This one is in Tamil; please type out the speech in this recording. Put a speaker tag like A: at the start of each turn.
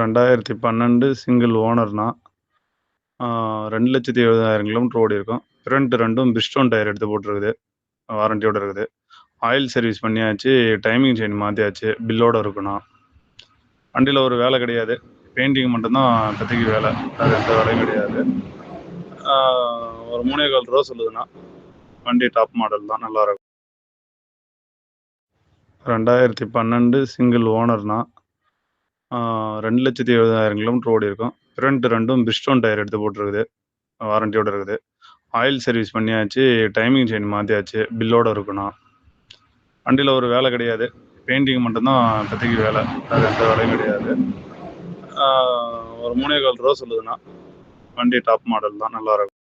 A: ரெண்டாயிரத்தி பன்னெண்டு சிங்கிள் ஓனர்ண்ணா ரெண்டு லட்சத்தி எழுபதாயிரம் கிலோமீட்டர் ஓடி இருக்கும். ஃப்ரண்ட் ரெண்டும் பிஸ்டோன் டயர் எடுத்து போட்டிருக்குது. வாரண்டியோட இருக்குது. ஆயில் சர்வீஸ் பண்ணியாச்சு. டைமிங் செயின் மாற்றியாச்சு பில்லோட இருக்குண்ணா வண்டியில் ஒரு வேலை கிடையாது. பெயிண்டிங் மட்டும்தான் இப்போதைக்கு வேலை. அது எந்த வேலையும் கிடையாது. ஒரு மூணே கால் ரூபா சொல்லுதுண்ணா வண்டி டாப் மாடல் தான். நல்லா இருக்கும். ரெண்டாயிரத்தி பன்னெண்டு சிங்கிள் ஓனர்ண்ணா ரெண்டு லட்சத்தி எழுபதாயிரம் கிலோமீட்டர் ஓடி இருக்கும். ஃப்ரண்ட் ரெண்டும் பிஸ்டோன் டயர் எடுத்து போட்டிருக்குது. வாரண்டியோட இருக்குது. ஆயில் சர்வீஸ் பண்ணியாச்சு டைமிங் செயின் மாற்றியாச்சு பில்லோட இருக்குண்ணா. வண்டியில் ஒரு வேலை கிடையாது. பெயிண்டிங் மட்டும்தான் இப்போதைக்கு வேலை. வேறு எந்த வேலையும் கிடையாது. ஒரு மூணே கால் ரூபா சொல்லுதுண்ணா. வண்டி டாப் மாடல் தான் நல்லா இருக்கும்.